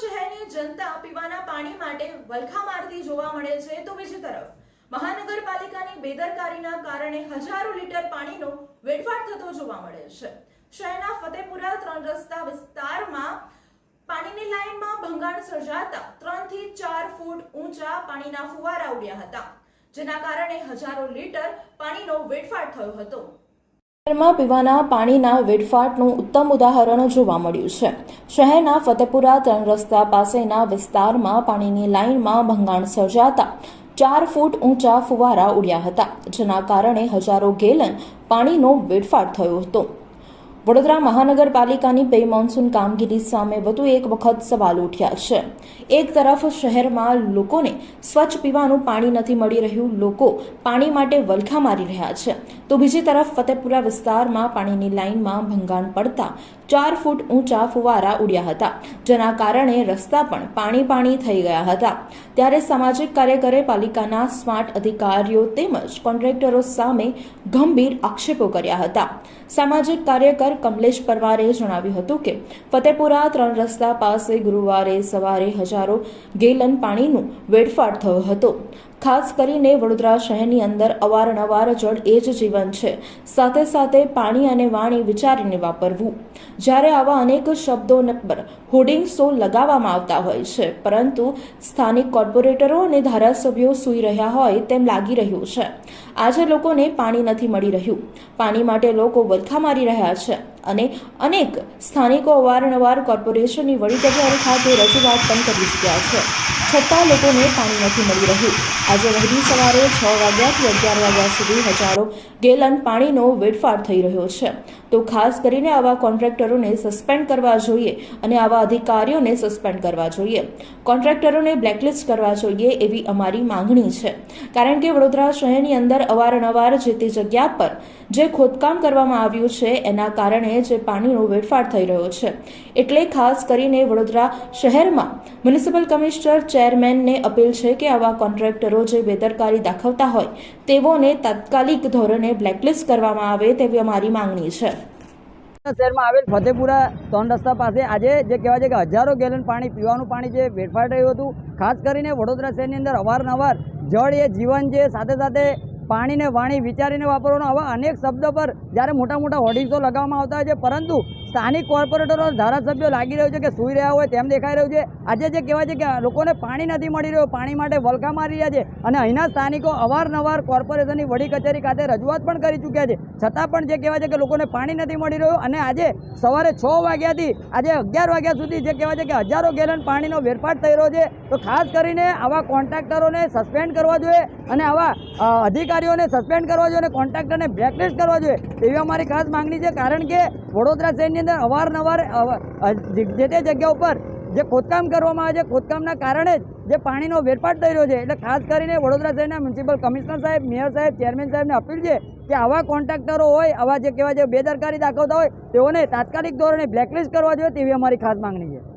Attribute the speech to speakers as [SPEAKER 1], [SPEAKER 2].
[SPEAKER 1] શહેરની જનતા પીવાના પાણી માટે વલખા મારતી જોવા મળે છે તો બીજી તરફ, મહાનગરપાલિકાની બેદરકારીના કારણે હજારો લીટર પાણીનો વેડફાટ થતો જોવા મળે છે. શહેરના ફતેપુરા ત્રણ રસ્તા વિસ્તારમાં પાણીની લાઇનમાં ભંગાણ સર્જાતા ત્રણથી ચાર ફૂટ ઊંચા પાણીના ફુવારા ઉડ્યા હતા, જેના કારણે હજારો લીટર પાણીનો વેડફાટ થયો હતો.
[SPEAKER 2] શહેરમાં પીવાના પાણીના વેડફાટનું ઉત્તમ ઉદાહરણ જોવા મળ્યું છે. શહેરના ફતેપુરા ત્રણ રસ્તા પાસેના વિસ્તારમાં પાણીની લાઇનમાં ભંગાણ સર્જાતા ચાર ફૂટ ઊંચા ફુવારા ઉડ્યા હતા, જેના કારણે હજારો ગેલન પાણીનો વેડફાટ થયો હતો. વડોદરા મહાનગરપાલિકાની બે મોન્સૂન કામગીરી સામે વધુ એક વખત સવાલ ઉઠ્યા છે. એક તરફ શહેરમાં લોકોને સ્વચ્છ પીવાનું પાણી નથી મળી રહ્યું, લોકો પાણી માટે વલખા મારી રહ્યા છે. તો બીજી તરફ ફતેપુરા વિસ્તારમાં પાણીની લાઇનમાં ભંગાણ પડતા ચાર ફૂટ ઊંચા ફુવારા ઉડ્યા હતા, જેના કારણે રસ્તા પણ પાણી પાણી થઈ ગયા હતા. ત્યારે સામાજિક કાર્યકરે પાલિકાના સ્માર્ટ અધિકારીઓ તેમજ કોન્ટ્રાક્ટરો સામે ગંભીર આક્ષેપો કર્યા હતા. સામાજિક કાર્યકર કમલેશ પરમારે જણાવ્યું હતું કે, ફતેપુરા ત્રણ રસ્તા પાસે ગુરુવારે સવારે હજારો ગેલન પાણીનું વેડફાટ થયો હતો. ખાસ કરીને વડોદરા શહેરની અંદર અવારનવાર જળ એ જ જીવન છે. સાથે સાથે પાણી અને વાણી વિચારીને વાપરવું. જ્યારે આવા અનેક શબ્દો પર હોર્ડિંગ્સો લગાવવામાં આવતા હોય છે, પરંતુ સ્થાનિક કોર્પોરેટરો અને ધારાસભ્યો સૂઈ રહ્યા હોય તેમ લાગી રહ્યું છે. આજે લોકોને પાણી નથી મળી રહ્યું. પાણી માટે લોકો વલખા મારી રહ્યા છે અને અનેક સ્થાનિકો અવારનવાર કોર્પોરેશનની વડી બજાર ખાતે રજૂઆત પણ કરી ચૂક્યા છે. છતાં લોકોને પાણી નથી મળી રહ્યું. આજે વહેલી સવારે છ વાગ્યાથી અગિયાર વાગ્યા સુધી હજારો ગેલન પાણીનો વેડફાટ થઈ રહ્યો છે. તો ખાસ કરીને આવા કોન્ટ્રાક્ટરોને સસ્પેન્ડ કરવા જોઈએ અને આવા અધિકારીઓને સસ્પેન્ડ કરવા જોઈએ. કોન્ટ્રાક્ટરોને બ્લેકલિસ્ટ કરવા જોઈએ એવી અમારી માંગણી છે. કારણ કે વડોદરા શહેરની અંદર અવારનવાર જે તે જગ્યા પર જે ખોદકામ કરવામાં આવ્યું છે, એના કારણે જે પાણીનો વેડફાટ થઈ રહ્યો છે. એટલે ખાસ કરીને વડોદરા શહેરમાં મ્યુનિસિપલ કમિશનર ચેરમેનને અપીલ છે કે આવા કોન્ટ્રાક્ટરો જે બેદરકારી દાખવતા હોય, તેઓને તાત્કાલિક ધોરણે બ્લેકલિસ્ટ કરવામાં આવે તેવી અમારી માંગણી છે.
[SPEAKER 3] શહેરમાં આવેલ ફતેપુરા ત્રણ રસ્તા પાસે આજે જે કહેવાય છે કે હજારો ગેલન પાણી, પીવાનું પાણી જે વેડફાટ રહ્યું હતું, ખાસ કરીને વડોદરા શહેરની અંદર અવારનવાર જળ એ જીવન છે સાથે સાથે પાણીને વાણી વિચારીને વાપરવાનો આવા અનેક શબ્દો પર જ્યારે મોટા મોટા હોર્ડિંગ્સો લગાવવામાં આવતા હોય છે, પરંતુ સ્થાનિક કોર્પોરેટરો ધારાસભ્યો લાગી રહ્યું છે કે સૂઈ રહ્યા હોય તેમ દેખાઈ રહ્યું છે. આજે જે કહેવાય છે કે લોકોને પાણી નથી મળી રહ્યું, પાણી માટે વલખા મારી રહ્યા છે અને અહીંના સ્થાનિકો અવારનવાર કોર્પોરેશનની વડી કચેરી ખાતે રજૂઆત પણ કરી ચૂક્યા છે. છતાં પણ જે કહેવાય છે કે લોકોને પાણી નથી મળી રહ્યું અને આજે સવારે છ વાગ્યાથી, આજે અગિયાર વાગ્યા સુધી જે કહેવાય છે કે હજારો ગેલન પાણીનો વેરફાટ થઈ રહ્યો છે. તો ખાસ કરીને આવા કોન્ટ્રાક્ટરોને સસ્પેન્ડ કરવા જોઈએ અને આવા અધિકારીઓને સસ્પેન્ડ કરવા જોઈએ અને કોન્ટ્રાક્ટરને બ્લેકલિસ્ટ કરવા જોઈએ. એવી અમારી ખાસ માંગણી છે. કારણ કે વડોદરા શહેરની અંદર અવારનવાર જે તે જગ્યા ઉપર જે ખોદકામ કરવામાં આવે છે, ખોદકામના કારણે જ જે પાણીનો વેરપાટ થઈ રહ્યો છે, એટલે ખાસ કરીને વડોદરા શહેરના મ્યુનિસિપલ કમિશનર સાહેબ, મેયર સાહેબ, ચેરમેન સાહેબને અપીલ છે કે આવા કોન્ટ્રાક્ટરો હોય, આવા જે કહેવાય જે બેદરકારી દાખવતા હોય, તેઓને તાત્કાલિક ધોરણે બ્લેકલિસ્ટ કરવા જોઈએ તેવી અમારી ખાસ માંગણી છે.